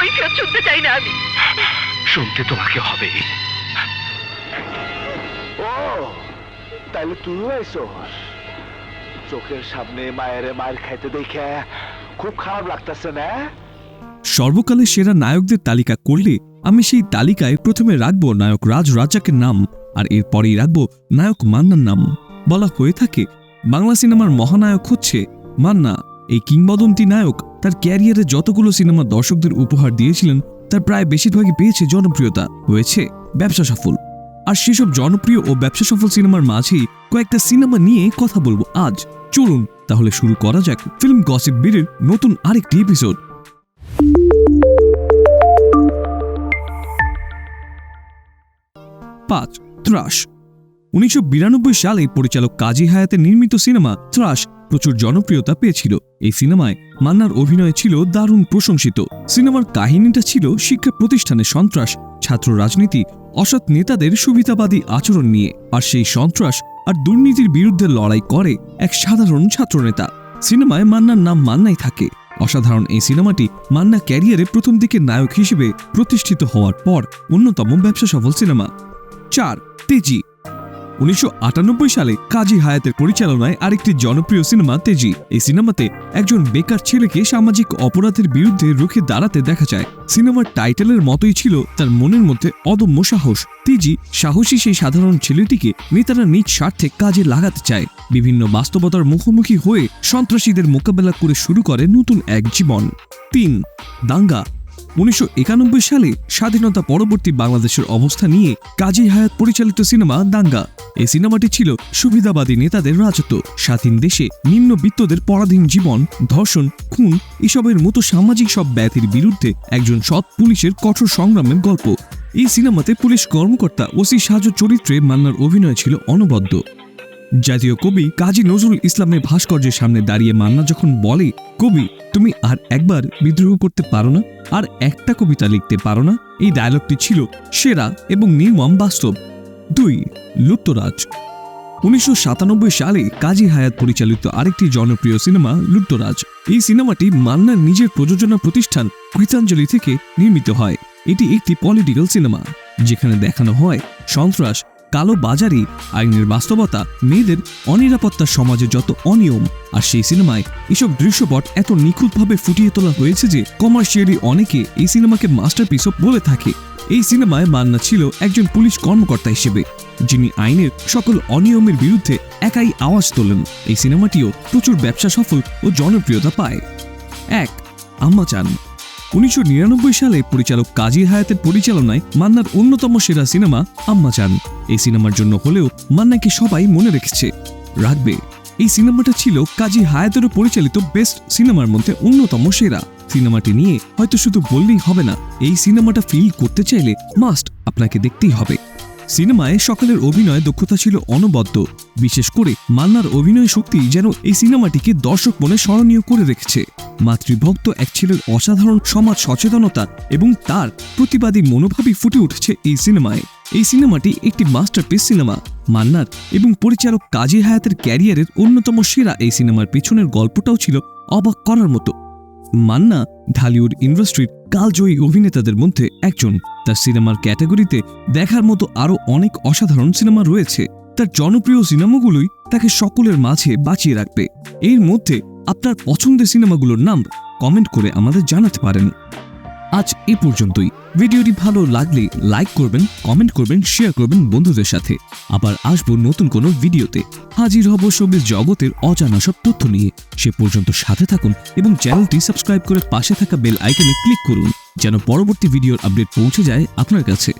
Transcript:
কৈফিয়ত শুনতে চাই না আমি? শুনতে তোমাকে হবেই। ও তাহলে তুই আইসস চোখের সামনে মায়ের মায়ের খাইতে দেখে খুব খারাপ লাগতেছে না? সর্বকালের সেরা নায়কদের তালিকা করলে আমি সেই তালিকায় প্রথমে রাখব নায়ক রাজ রাজাকের নাম আর এরপরেই রাখব নায়ক মান্নার নাম। বলা হয়ে থাকে বাংলা সিনেমার মহানায়ক হচ্ছে মান্না এই কিংবদন্তি নায়ক তার ক্যারিয়ারে যতগুলো সিনেমা দর্শকদের উপহার দিয়েছিলেন, তার প্রায় বেশিরভাগই পেয়েছে জনপ্রিয়তা, হয়েছে ব্যবসা সফল। আর সেসব জনপ্রিয় ও ব্যবসা সফল সিনেমার মাঝেই কয়েকটা সিনেমা নিয়ে কথা বলব আজ। চলুন, তাহলে শুরু করা যাক ফিল্ম গসিপ বীরের নতুন আরেকটি এপিসোড। পাঁচ, ত্রাস। উনিশশো সালে পরিচালক কাজী হায়াতের নির্মিত সিনেমা ত্রাস প্রচুর জনপ্রিয়তা পেয়েছিল। এই সিনেমায় মান্নার অভিনয় ছিল দারুণ প্রশংসিত। সিনেমার কাহিনীটা ছিল শিক্ষা প্রতিষ্ঠানে সন্ত্রাস, ছাত্র রাজনীতি, অসৎ নেতাদের সুবিধাবাদী আচরণ নিয়ে। আর সেই সন্ত্রাস আর দুর্নীতির বিরুদ্ধে লড়াই করে এক সাধারণ ছাত্রনেতা। সিনেমায় মান্নার নাম মান্নাই থাকে। অসাধারণ এই সিনেমাটি মান্না ক্যারিয়ারে প্রথম দিকে নায়ক হিসেবে প্রতিষ্ঠিত হওয়ার পর অন্যতম ব্যবসা সফল সিনেমা। চার, তেজি। উনিশশো আটানব্বই সালে কাজী হায়াতের পরিচালনায় আরেকটি জনপ্রিয় সিনেমা তেজি। এই সিনেমাতে একজন বেকার ছেলেকে সামাজিক অপরাধের বিরুদ্ধে রুখে দাঁড়াতে দেখা যায়। সিনেমার টাইটেলের মতোই ছিল তার মনের মধ্যে অদম্য সাহস। তেজি সাহসী সেই সাধারণ ছেলেটিকে নেতারা নিজ স্বার্থে কাজে লাগাতে চায়। বিভিন্ন বাস্তবতার মুখোমুখি হয়ে সন্ত্রাসীদের মোকাবেলা করে শুরু করে নতুন এক জীবন। তিন, দাঙ্গা। উনিশশো সালে স্বাধীনতা পরবর্তী বাংলাদেশের অবস্থা নিয়ে কাজী হায়াত পরিচালিত সিনেমা দাঙ্গা। এই সিনেমাটি ছিল সুবিধাবাদী নেতাদের রাজত্ব। স্বাধীন দেশে নিম্নবিত্তদের পরাধীন জীবন, ধর্ষণ, খুন এসবের মতো সামাজিক সব ব্যাধির বিরুদ্ধে একজন সৎ পুলিশের কঠোর সংগ্রামের গল্প। এই সিনেমাতে পুলিশ কর্মকর্তা ওসি সাজু চরিত্রে মান্নার অভিনয় ছিল অনবদ্য। জাতীয় কবি কাজী নজরুল ইসলামের ভাস্কর্যের সামনে দাঁড়িয়ে মান্না যখন বলে, কবি, তুমি আর একবার বিদ্রোহ করতে পারো না, আর একটা কবিতা লিখতে পারো না? এই ডায়লগটি ছিল সেরা এবং নির্মম বাস্তব। দুই, লুট্তরাজ। উনিশশো সালে কাজী হায়াত পরিচালিত আরেকটি জনপ্রিয় সিনেমা, লুট্তরাজ। এই সিনেমাটি মান্নার নিজের প্রযোজনা প্রতিষ্ঠান কৃতাঞ্জলি থেকে নির্মিত হয়। এটি একটি পলিটিক্যাল সিনেমা যেখানে দেখানো হয় সন্ত্রাস কালো বাজারি, আইনের বাস্তবতা, মেয়েদের অনিরাপত্তা সমাজে যত অনিয়ম, আর সেই সিনেমায় এসব দৃশ্যপট এত নিখুঁতভাবে ফুটিয়ে তোলা হয়েছে যে কমার্শিয়ালি অনেকে এই সিনেমাকে মাস্টারপিসও বলে থাকে। এই সিনেমায় মান্না ছিল একজন পুলিশ কর্মকর্তা হিসেবে, যিনি আইনের সকল অনিয়মের বিরুদ্ধে একাই আওয়াজ তোলেন। এই সিনেমাটিও প্রচুর ব্যবসা সফল ও জনপ্রিয়তা পায়। এক, আম্মা চান। উনিশশো নিরানব্বই সালে পরিচালক কাজী হায়াতের পরিচালনায় মান্নার অন্যতম সেরা সিনেমা আম্মা চান। এই সিনেমার জন্য হলেও মান্নাকে সবাই মনে রেখেছে। রাখবে এই সিনেমাটা ছিল কাজী হায়াতেরও পরিচালিত বেস্ট সিনেমার মধ্যে অন্যতম সেরা। সিনেমাটি নিয়ে হয়তো শুধু বললেই হবে না, এই সিনেমাটা ফিল করতে চাইলে মাস্ট আপনাকে দেখতেই হবে। সিনেমায় সকলের অভিনয় দক্ষতা ছিল অনবদ্য। বিশেষ করে মান্নার অভিনয় শক্তি যেন এই সিনেমাটিকে দর্শক মনে স্মরণীয় করে রেখেছে। মাতৃভক্ত এক ছেলের অসাধারণ সমাজ সচেতনতা এবং তার প্রতিবাদী মনোভাবই ফুটে উঠেছে এই সিনেমায়। এই সিনেমাটি একটি মাস্টারপিস সিনেমা। মান্নার এবং পরিচালক কাজী হায়াতের ক্যারিয়ারের অন্যতম সেরা এই সিনেমার পেছনের গল্পটাও ছিল অবাক করার মতো। মান্না, ঢালিউড ইন্ডাস্ট্রির কালজয়ী অভিনেতাদের মধ্যে একজন। তার সিনেমার ক্যাটাগরিতে দেখার মতো আরও অনেক অসাধারণ সিনেমা রয়েছে। তার জনপ্রিয় সিনেমাগুলোই তাকে সকলের মাঝে বাঁচিয়ে রাখবে। এর মধ্যে আপনার পছন্দের সিনেমাগুলোর নাম কমেন্ট করে আমাদের জানাতে পারেন। আজ এ পর্যন্তই। ভিডিওটি ভালো লাগলে লাইক করবেন, কমেন্ট করবেন, শেয়ার করবেন বন্ধুদের সাথে। আবার আসব নতুন কোনো ভিডিওতে। হাজির হব শোবিজ জগতের অজানা সব তথ্য নিয়ে। সে পর্যন্ত সাথে থাকুন এবং চ্যানেলটি সাবস্ক্রাইব করে পাশে থাকা বেল আইকনে ক্লিক করুন, যেন পরবর্তী ভিডিওর আপডেট পৌঁছে যায় আপনার কাছে।